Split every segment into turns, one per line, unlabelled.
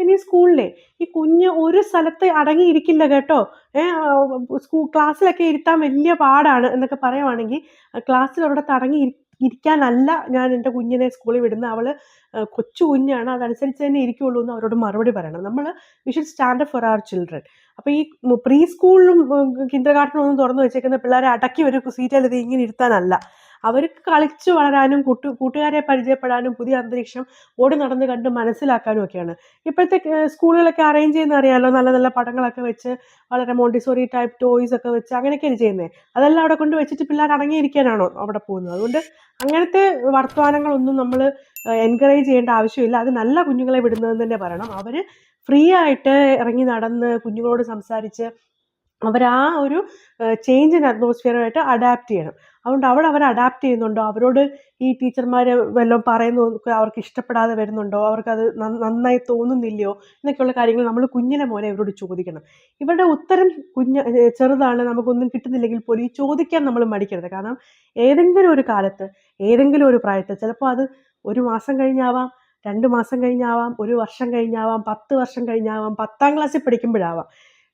പിന്നെ ഈ സ്കൂളിലെ ഈ കുഞ്ഞ് ഒരു സ്ഥലത്ത് അടങ്ങിയിരിക്കില്ല കേട്ടോ. സ്കൂൾ ക്ലാസ്സിലൊക്കെ ഇരുത്താൻ വലിയ പാടാണ് എന്നൊക്കെ പറയുവാണെങ്കിൽ ക്ലാസ്സിൽ ഒരിടത്ത് അടങ്ങി ഇരിക്കാനല്ല ഞാൻ എന്റെ കുഞ്ഞിനെ സ്കൂളിൽ വിടുന്നത് അവൾ കൊച്ചു കുഞ്ഞാണ്. അതനുസരിച്ച് തന്നെ ഇരിക്കുള്ളൂ എന്ന് അവരോട് മറുപടി പറയണം. നമ്മൾ we should stand for our children അപ്പോൾ ഈ പ്രീ സ്കൂളിലും കിൻഡർ ഗാർട്ടനും ഒന്നും തുറന്നു വെച്ചേക്കുന്ന പിള്ളേരെ അടക്കി ഒരു സീറ്റിൽ ഇത് ഇങ്ങനെ ഇരുത്താനല്ല. അവർക്ക് കളിച്ചു വളരാനും കൂട്ടു കൂട്ടുകാരെ പരിചയപ്പെടാനും പുതിയ അന്തരീക്ഷം ഓടി നടന്ന് കണ്ട് മനസ്സിലാക്കാനും ഒക്കെയാണ്. ഇപ്പോഴത്തെ സ്കൂളുകളൊക്കെ അറേഞ്ച് ചെയ്യുന്ന അറിയാലോ? നല്ല നല്ല പടങ്ങളൊക്കെ വെച്ച് വളരെ മോണ്ടിസോറി ടൈപ്പ് ടോയ്സ് ഒക്കെ വെച്ച് അങ്ങനെയൊക്കെയാണ് ചെയ്യുന്നത് അതെല്ലാം അവിടെ കൊണ്ട് വെച്ചിട്ട് പിള്ളേർ അടങ്ങിയിരിക്കാനാണോ അവിടെ പോകുന്നത്? അതുകൊണ്ട് അങ്ങനത്തെ വർത്തമാനങ്ങളൊന്നും നമ്മൾ എൻകറേജ് ചെയ്യേണ്ട ആവശ്യമില്ല. അത് നല്ല കുഞ്ഞുങ്ങളെ വിടുന്നതെന്ന് തന്നെ പറയണം. അവർ ഫ്രീ ആയിട്ട് ഇറങ്ങി നടന്ന് കുഞ്ഞുങ്ങളോട് സംസാരിച്ച് അവർ ആ ഒരു ചേഞ്ച് ഇൻ അറ്റ്മോസ്ഫിയറുമായിട്ട് അഡാപ്റ്റ് ചെയ്യണം. അതുകൊണ്ട് അവിടെ അവർ അഡാപ്റ്റ് ചെയ്യുന്നുണ്ടോ? അവരോട് ഈ ടീച്ചർമാർ വല്ലതും പറയുന്നു അവർക്ക് ഇഷ്ടപ്പെടാതെ വരുന്നുണ്ടോ? അവർക്കത് നന്ന- നന്നായി തോന്നുന്നില്ലയോ? എന്നൊക്കെയുള്ള കാര്യങ്ങൾ നമ്മൾ കുഞ്ഞിനെ മോനെ ഇവരോട് ചോദിക്കണം. ഇവരുടെ ഉത്തരം കുഞ്ഞ് ചെറുതാണ് നമുക്കൊന്നും കിട്ടുന്നില്ലെങ്കിൽ പോലും ഈ ചോദിക്കാൻ നമ്മൾ മടിക്കരുത്. കാരണം ഏതെങ്കിലും ഒരു കാലത്ത് ഏതെങ്കിലും ഒരു പ്രായത്തിൽ ചിലപ്പോൾ അത് ഒരു മാസം കഴിഞ്ഞാവാം രണ്ട് മാസം കഴിഞ്ഞാവാം ഒരു വർഷം കഴിഞ്ഞാവാം പത്ത് വർഷം കഴിഞ്ഞാവാം പത്താം ക്ലാസ്സിൽ പഠിക്കുമ്പോഴാവാം.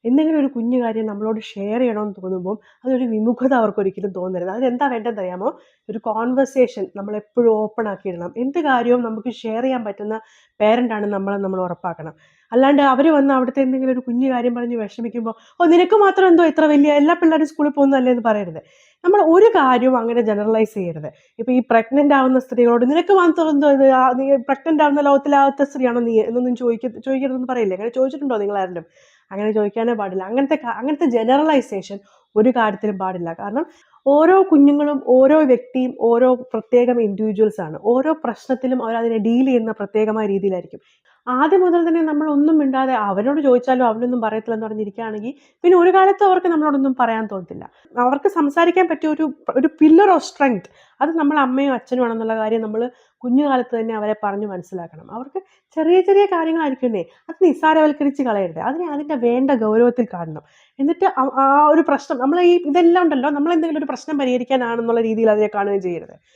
എന്തെങ്കിലും ഒരു കുഞ്ഞു കാര്യം നമ്മളോട് ഷെയർ ചെയ്യണമെന്ന് തോന്നുമ്പോൾ അതൊരു വിമുഖത അവർക്ക് ഒരിക്കലും തോന്നരുത്. അതിനെന്താ വേണ്ടതെന്ന് അറിയാമോ ഒരു കോൺവെർസേഷൻ നമ്മൾ എപ്പോഴും ഓപ്പൺ ആക്കിയിടണം. എന്ത് കാര്യവും നമുക്ക് ഷെയർ ചെയ്യാൻ പറ്റുന്ന പേരന്റാണ് നമ്മളെ നമ്മൾ ഉറപ്പാക്കണം. അല്ലാണ്ട് അവർ വന്ന് അവിടുത്തെ എന്തെങ്കിലും ഒരു കുഞ്ഞു കാര്യം പറഞ്ഞ് വിഷമിക്കുമ്പോൾ ഓ നിനക്ക് മാത്രം എന്തോ ഇത്ര വലിയ എല്ലാ പിള്ളേരും സ്കൂളിൽ പോകുന്നതല്ലേ? എന്ന് പറയരുത്. നമ്മൾ ഒരു കാര്യവും അങ്ങനെ ജനറലൈസ് ചെയ്യരുത്. ഇപ്പം ഈ പ്രഗ്നന്റ് ആവുന്ന സ്ത്രീകളോട് നിനക്ക് മാത്രം എന്തോ ഇത്? നീ പ്രഗ്നന്റ് ആവുന്ന ലോകത്തിലാവാത്ത സ്ത്രീയാണോ നീ? എന്നൊന്നും ചോദിക്ക ചോദിക്കരുതെന്ന് പറയില്ലേ? അങ്ങനെ ചോദിച്ചിട്ടുണ്ടോ ആരെങ്കിലും അങ്ങനെ ചോദിക്കാനേ പാടില്ല. അങ്ങനത്തെ അങ്ങനത്തെ ജനറലൈസേഷൻ ഒരു കാര്യത്തിലും പാടില്ല. കാരണം ഓരോ കുഞ്ഞുങ്ങളും ഓരോ വ്യക്തിയും ഓരോ പ്രത്യേകം ഇൻഡിവിജ്വൽസ് ആണ്. ഓരോ പ്രശ്നത്തിലും അവർ അതിനെ ഡീൽ ചെയ്യുന്ന പ്രത്യേകമായ രീതിയിലായിരിക്കും. ആദ്യം മുതൽ തന്നെ നമ്മൾ ഒന്നും മിണ്ടാതെ അവരോട് ചോദിച്ചാലും അവനൊന്നും പറയത്തില്ലെന്ന് പറഞ്ഞിരിക്കുകയാണെങ്കിൽ പിന്നെ ഒരു കാലത്ത് അവർക്ക് നമ്മളോടൊന്നും പറയാൻ തോന്നത്തില്ല. അവർക്ക് സംസാരിക്കാൻ പറ്റിയ ഒരു ഒരു പില്ലർ ഓഫ് സ്ട്രെങ്ത് അത് നമ്മൾ അമ്മയും അച്ഛനും ആണെന്നുള്ള കാര്യം നമ്മൾ കുഞ്ഞുകാലത്ത് തന്നെ അവരെ പറഞ്ഞ് മനസ്സിലാക്കണം. അവർക്ക് ചെറിയ ചെറിയ കാര്യങ്ങളായിരിക്കുന്നേ അത് നിസ്സാരവൽക്കരിച്ച് കളയരുത്. അതിനെ അതിന്റെ വേണ്ട ഗൗരവത്തിൽ കാണണം. എന്നിട്ട് ആ- ഒരു പ്രശ്നം നമ്മൾ ഈ ഇതെല്ലാം ഉണ്ടല്ലോ നമ്മൾ എന്തെങ്കിലും ഒരു പ്രശ്നം പരിഹരിക്കാനാണെന്നുള്ള രീതിയിൽ അതിനെ കാണുകയും ചെയ്യരുത്.